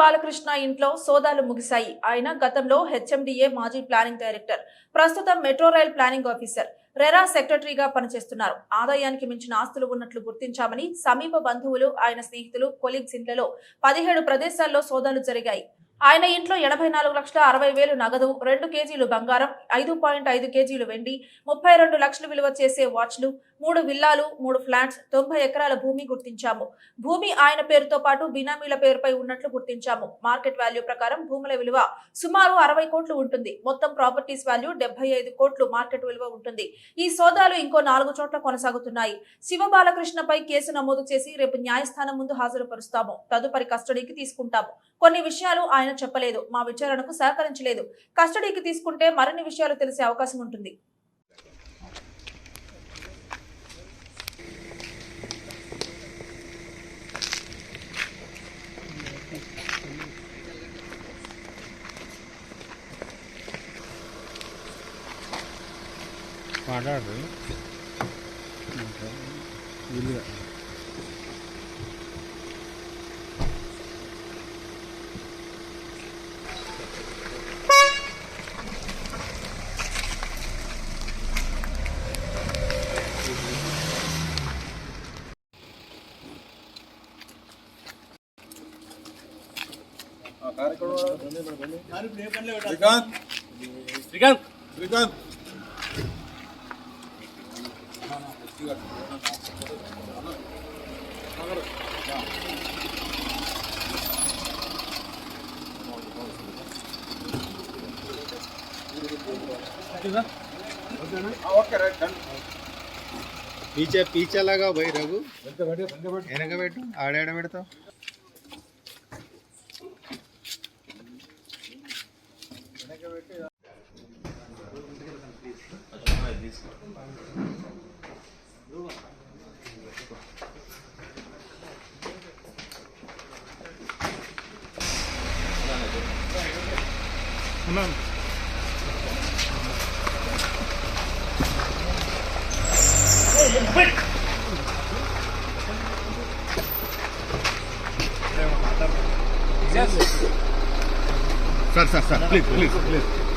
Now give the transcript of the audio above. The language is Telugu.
బాలకృష్ణ ఇంట్లో సోదాలు ముగిశాయి. ఆయన గతంలో హెచ్ఎండిఏ మాజీ ప్లానింగ్ డైరెక్టర్ ప్రస్తుతం metro rail planning officer RERA సెక్రటరీగా పనిచేస్తున్నారు. ఆదాయానికి మించిన ఆస్తులు ఉన్నట్లు గుర్తించామని సమీప బంధువులు ఆయన స్నేహితులు కొలీగ్స్ ఇండ్లలో పదిహేడు ప్రదేశాల్లో సోదాలు జరిగాయి. ఆయన ఇంట్లో ఎనభై నాలుగు లక్షల అరవై వేలు నగదు రెండు కేజీలు బంగారం ఐదు పాయింట్ ఐదు కేజీలు వెండి ముప్పై రెండు లక్షలు విలువ చేసే వాచ్లు మూడు విల్లాలు మూడు ఫ్లాట్స్ తొంభై ఎకరాల భూమి గుర్తించాము. భూమి ఆయన పేరుతో పాటు బినామీల పేరుపై ఉన్నట్లు గుర్తించాము. మార్కెట్ వాల్యూ ప్రకారం భూముల విలువ సుమారు అరవై కోట్లు ఉంటుంది. మొత్తం ప్రాపర్టీస్ వాల్యూ డెబ్బై ఐదు కోట్లు మార్కెట్ విలువ ఉంటుంది. ఈ సోదాలు ఇంకో నాలుగు చోట్ల కొనసాగుతున్నాయి. శివ బాలకృష్ణపై కేసు నమోదు చేసి రేపు న్యాయస్థానం ముందు హాజరుపరుస్తాము. తదుపరి కస్టడీకి తీసుకుంటాము. కొన్ని విషయాలు ఆయన చెప్పలేదు మా విచారణకు సహకరించలేదు. కస్టడీకి తీసుకుంటే మరిన్ని విషయాలు తెలిసే అవకాశం ఉంటుంది. మాట్లాడరు వీలుగా Srikanth Srikanth Srikanth okay right done పీచే పీచేలాగా పోయి రఘు వెనక పెట్టు ఆడాడ పెడతావు известно. Нам. Бык! Sir, sir, sir, please, please, please.